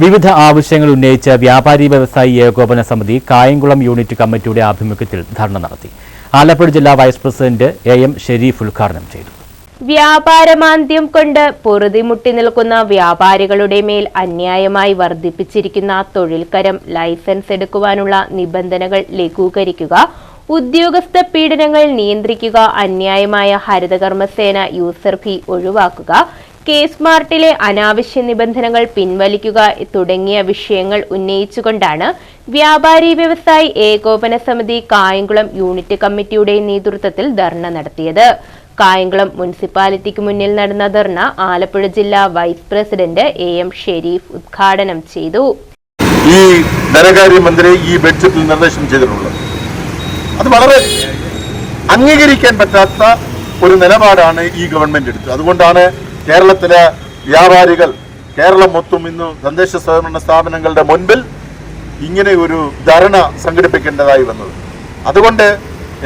വിവിധ ആവശ്യങ്ങൾ ഉന്നയിച്ച് വ്യാപാരി വ്യവസായി ഏകോപന സമിതി കായംകുളം യൂണിറ്റ് കമ്മിറ്റിയുടെ ആഭിമുഖ്യത്തിൽ ധർണ നടത്തി. ആലപ്പുഴ ജില്ലാ vice president A M Sherif ഉദ്ഘാടനം ചെയ്തു. വ്യാപാരമാന്ദ്യം കൊണ്ട് പൊറുതിമുട്ടി നിൽക്കുന്ന വ്യാപാരികളുടെ മേൽ അന്യായമായി വർദ്ധിപ്പിച്ചിരിക്കുന്ന തൊഴിൽക്കരം ലൈസൻസ് എടുക്കുവാനുള്ള നിബന്ധനകൾ ലഘൂകരിക്കുക ഉദ്യോഗസ്ഥ പീഡനങ്ങൾ നിയന്ത്രിക്കുക അന്യായമായ ഹരിതകർമ്മസേന യൂസർ ഫീ ഒഴിവാക്കുക കെ സ്മാർട്ടിലെ അനാവശ്യ നിബന്ധനകൾ പിൻവലിക്കുക തുടങ്ങിയ വിഷയങ്ങൾ ഉന്നയിച്ചുകൊണ്ടാണ് വ്യാപാരി വ്യവസായി ഏകോപന സമിതി കായംകുളം യൂണിറ്റ് കമ്മിറ്റിയുടെ നേതൃത്വത്തിൽ ധർണ നടത്തിയത്. കായംകുളം മുനിസിപ്പാലിറ്റിക്ക് മുന്നിൽ നടന്ന ധർണ ആലപ്പുഴ ജില്ലാ vice president A M Sherif ഉദ്ഘാടനം ചെയ്തു. ഈ ധനകാര്യമന്ത്രി ഈ ബഡ്ജറ്റിൽ നിർദ്ദേശം ചെയ്തിട്ടുള്ളത് അത് വളരെ അംഗീകരിക്കാൻ പറ്റാത്ത ഒരു നിലപാടാണ് ഈ ഗവൺമെന്റ് എടുത്തത്. അതുകൊണ്ടാണ് കേരളത്തിലെ വ്യാപാരികൾ കേരളം മൊത്തം ഇന്ന് തദ്ദേശ സ്വയംഭരണ സ്ഥാപനങ്ങളുടെ മുൻപിൽ ഇങ്ങനെ ഒരു ധരണ സംഘടിപ്പിക്കേണ്ടതായി വന്നത്. അതുകൊണ്ട്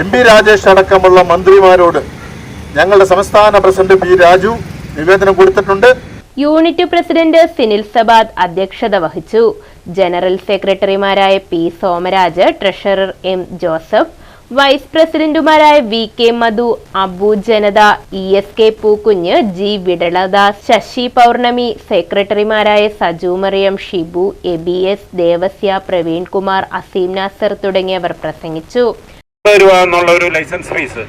എം പി രാജേഷ് അടക്കമുള്ള മന്ത്രിമാരോട് ഞങ്ങളുടെ സംസ്ഥാന പ്രസിഡന്റ് പി രാജു നിവേദനം കൊടുത്തിട്ടുണ്ട്. യൂണിറ്റ് പ്രസിഡന്റ് സിനിൽ സബാദ് അധ്യക്ഷത വഹിച്ചു. ജനറൽ സെക്രട്ടറിമാരായ P Somaraj treasurer M Joseph vice പ്രസിഡന്റുമാരായ V K Madhu Abu Janatha E S K Pookkunju G Vidaladas Sasi Pournami സെക്രട്ടറിമാരായ സജു മറിയം ഷിബു എബി എസ് ദേവസ്യ പ്രവീൺ കുമാർ അസീം നാസർ തുടങ്ങിയവർ പ്രസംഗിച്ചു. രൂപ ഒരു ലൈസൻസ് ഫീസ്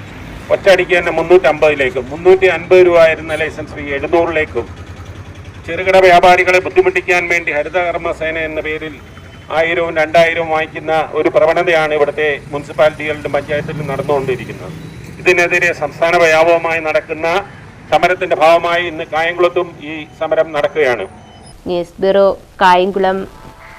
ഒറ്റയടിക്ക് തന്നെ മുന്നൂറ്റി അമ്പതിലേക്കും മുന്നൂറ്റി അൻപത് രൂപ ആയിരുന്ന ലൈസൻസ് ഫീ എഴുന്നൂറിലേക്കും. ചെറുകിട വ്യാപാരികളെ ബുദ്ധിമുട്ടിക്കാൻ വേണ്ടി ഹരിതകർമ്മസേന എന്ന പേരിൽ ആയിരവും രണ്ടായിരവും വാങ്ങിക്കുന്ന ഒരു പ്രവണതയാണ് ഇവിടുത്തെ മുനിസിപ്പാലിറ്റികളിലും പഞ്ചായത്തിലും നടന്നുകൊണ്ടിരിക്കുന്നത്. ഇതിനെതിരെ സംസ്ഥാന വ്യാപകമായി നടക്കുന്ന സമരത്തിന്റെ ഭാഗമായി ഇന്ന് കായംകുളത്തും ഈ സമരം നടക്കുകയാണ്. News bureau Kayamkulam